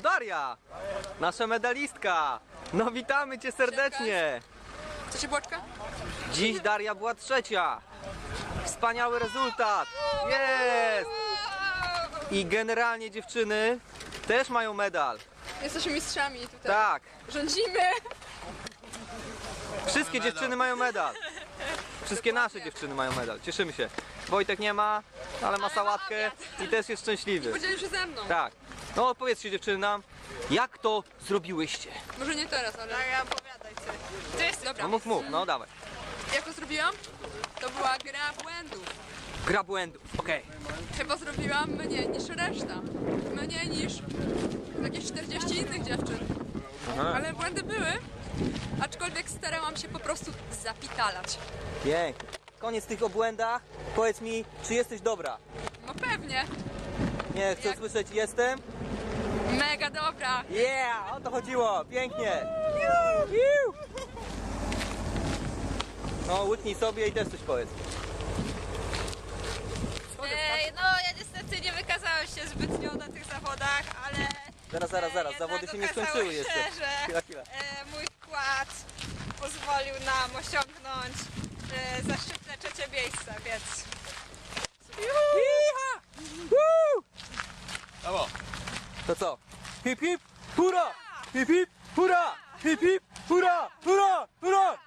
Daria, nasza medalistka. No witamy cię serdecznie. Chcecie błoczka? Dziś Daria była trzecia. Wspaniały rezultat. Jest! I generalnie dziewczyny też mają medal. Jesteśmy mistrzami tutaj. Tak, Rządzimy! wszystkie dziewczyny mają medal. Wszystkie nasze dziewczyny mają medal. Cieszymy się. Wojtek nie ma, ale ma sałatkę i też jest szczęśliwy. Podzielił się ze mną. Tak. No opowiedzcie dziewczyny nam, jak to zrobiłyście? Może nie teraz, ale... Daria, opowiadaj ty. To jest... Dobra. No mów, mów, no dawaj. Jak to zrobiłam? To była gra błędów. Gra błędów, okej. Chyba zrobiłam mniej niż reszta. Mniej niż jakieś 40 innych dziewczyn. Aha. Ale błędy były. Aczkolwiek starałam się po prostu zapitalać. Pięknie. Koniec tych o błędach. Powiedz mi, czy jesteś dobra? No pewnie. Nie, chcę Jak? słyszeć jestem. Mega dobra. Yeah, o to chodziło, pięknie. Iu. No, łyknij sobie i też coś powiedz. Ej, no ja niestety nie wykazałem się zbytnio na tych zawodach, ale... Zaraz, zaraz, zaraz, zawody się nie skończyły jeszcze. Chwila, chwila. e, mój wkład pozwolił nam osiągnąć e, zaszczytne trzecie miejsce, więc... Iha! Woo! To co? Hip hip, hura! Hip hip, hura! Hip hip, hura! Hura! Hura!